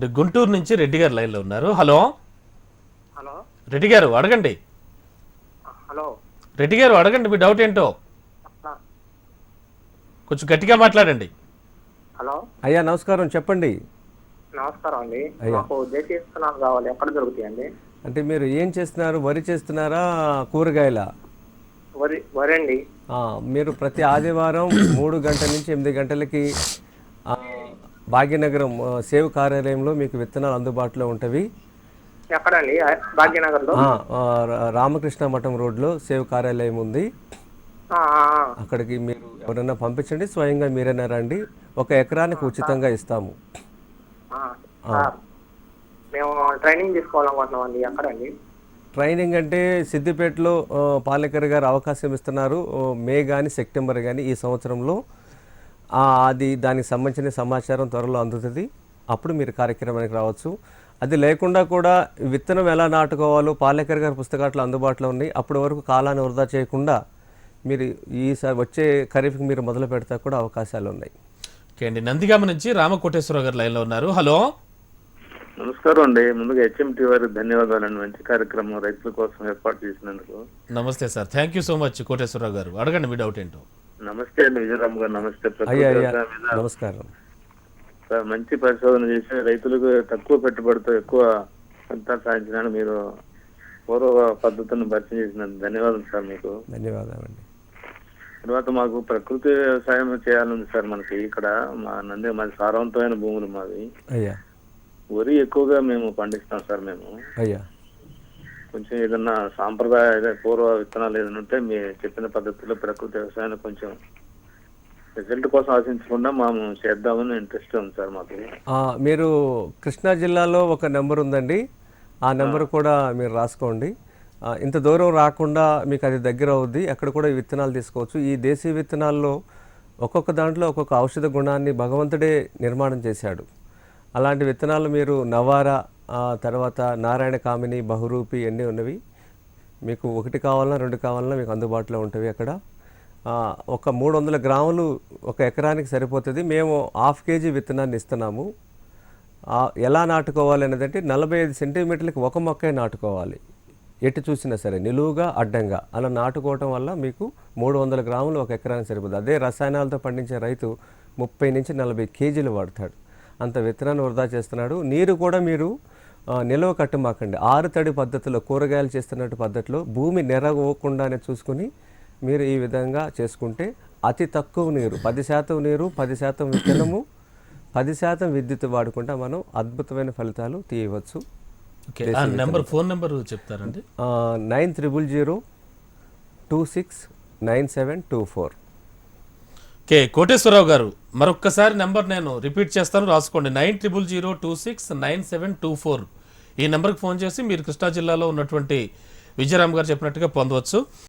అంటే గుంటూరు నుంచి రెడ్డి గారు లైన్లో ఉన్నారు. హలో? హలో? రెడ్డి గారు అడగండి. హలో? రెడ్డి గారు అడగండి మీ డౌట్ ఏంటో? కొంచెం గట్టిగా మాట్లాడండి. హలో? అయ్యా నమస్కారం చెప్పండి. నమస్కారం అండి. దేశీయ విత్తనాలు కావాలి. ఎక్కడ దొరుకుతాయండి? అంటే మీరు ఏం చేస్తున్నారు? వరి చేస్తున్నారా? కూరగాయల? వరి వరి అండి మీరు ప్రతి ఆదివారం మూడు గంటల నుంచి ఎనిమిది గంటలకి ఆ, భాగ్యనగరం సేవ్ కార్యాలయంలో మీకు విత్తనాలు అందుబాటులో ఉంటవి. ఎక్కడండి? భాగ్యనగర్లో? రామకృష్ణ మఠం రోడ్లో సేవ్ కార్యాలయం ఉంది. అక్కడికి మీరు ఎవరైనా పంపించండి స్వయంగా మీరైనా రండి. ఒక ఎకరానికి ఉచితంగా ఇస్తాము. మేము ట్రైనింగ్ ఎక్కడండి? ట్రైనింగ్ అంటే సిద్దిపేటలో పాలేకర్ గారు అవకాశం ఇస్తున్నారు. మే కానీ సెప్టెంబర్ కానీ ఈ సంవత్సరంలో. అది దానికి సంబంధించిన సమాచారం త్వరలో అందుతుంది. అప్పుడు మీరు కార్యక్రమానికి రావచ్చు. అది లేకుండా కూడా విత్తనం ఎలా నాటుకోవాలో పాలేకర్ గారి పుస్తకాలు అందుబాటులో ఉన్నాయి. అప్పటి వరకు కాలాన్ని వృధా చేయకుండా మీరు ఈసారి వచ్చే ఖరీఫ్కి మీరు మొదలు పెడతా కూడా అవకాశాలు ఉన్నాయి. ఓకే అండి. నందిగామ నుంచి రామకోటేశ్వరరావు గారు లైన్లో ఉన్నారు. హలో. నమస్కారం అండి. ముందుగా హెచ్ఎంటీ వారికి ధన్యవాదాలండి. మంచి కార్యక్రమం రైతుల కోసం ఏర్పాటు చేసినందుకు. నమస్తే sir. Thank you so much Koteswararao గారు. అడగండి మీ డౌట్ ఏంటో. నమస్తే అండి విజయరామ్ గారు నమస్తే అయ్యా అయ్యా మీద. నమస్కారం. సార్ మంచి పరిశోధన చేసి రైతులకు తక్కువ పెట్టుబడితో ఎక్కువ ఫలితాలు సాధించడానికి మీరు పూర్వ పద్ధతులను పరిచయం చేసినందుకు ధన్యవాదాలు సార్ మీకు. ధన్యవాదాలండి. తర్వాత మాకు ప్రకృతి వ్యవసాయం చేయాలని సార్ మనకి. ఇక్కడ మా నంది మాది సారవంతమైన భూములు మావి అయ్యా. వరి ఎక్కువగా మేము పండిస్తాం సార్ మేము. అయ్యా. కొంచెం ఏదన్నా సాంప్రదాయ పూర్వ విత్తనాలు ఏదైనా ఉంటే మీ చెప్పిన పద్ధతిలో ప్రకృతి వ్యవసాయాన్ని కొంచెం రిజల్ట్ కోసం ఆశించకుండా మేము చేద్దామని ఇంట్రెస్ట్ ఉంది సార్ మాకు. మీరు కృష్ణా జిల్లాలో ఒక నెంబర్ ఉందండి. ఆ నెంబర్ కూడా మీరు రాసుకోండి. ఇంత దూరం రాకుండా మీకు అది దగ్గర అవుద్ది. అక్కడ కూడా ఈ విత్తనాలు తీసుకోవచ్చు. ఈ దేశీ విత్తనాల్లో ఒక్కొక్క దాంట్లో ఒక్కొక్క ఔషధ గుణాన్ని భగవంతుడే నిర్మాణం చేశాడు. అలాంటి విత్తనాలు మీరు నవారా తర్వాత నారాయణ కామిని బహురూపి అన్నీ ఉన్నవి? మీకు ఒకటి కావాలన్నా రెండు కావాలన్నా మీకు అందుబాటులో ఉంటుంది అక్కడ. ఒక మూడు వందల గ్రాములు ఒక ఎకరానికి సరిపోతుంది. మేము హాఫ్ కేజీ విత్తనాన్ని ఇస్తున్నాము. ఎలా నాటుకోవాలి అనేది నలభై ఐదు సెంటీమీటర్లకి ఒక మొక్కే నాటుకోవాలి. ఎటు చూసినా సరే నిలువుగా అడ్డంగా అలా నాటుకోవటం వల్ల మీకు మూడు వందల గ్రాములు ఒక ఎకరానికి సరిపోతుంది అదే రసాయనాలతో పండించే రైతు ముప్పై నుంచి నలభై కేజీలు వాడతాడు. అంత విత్తనాన్ని వృధా చేస్తున్నాడు. నీరు కూడా మీరు నిల్వ కట్టుమాకండి. ఆరు తడి పద్ధతిలో కూరగాయలు చేస్తున్నట్టు పద్ధతిలో భూమి నెరగోకుండానే చూసుకుని మీరు ఈ విధంగా చేసుకుంటే అతి తక్కువ నీరు పది శాతం నీరు పది శాతం విత్తనము పది శాతం విద్యుత్ వాడుకుంటే మనం అద్భుతమైన ఫలితాలు తీయవచ్చు. నెంబర్ ఫోన్ నెంబర్ చెప్తారండి. Nine triple zero two six nine seven two four. Okay Koteswararao గారు మరొక్కసారి నెంబర్ నేను రిపీట్ చేస్తాను రాసుకోండి. Nine triple zero two six nine seven two four. ఈ నెంబర్కి ఫోన్ చేసి మీరు కృష్ణా జిల్లాలో ఉన్నటువంటి విజయరామ్ గారు చెప్పినట్టుగా పొందవచ్చు.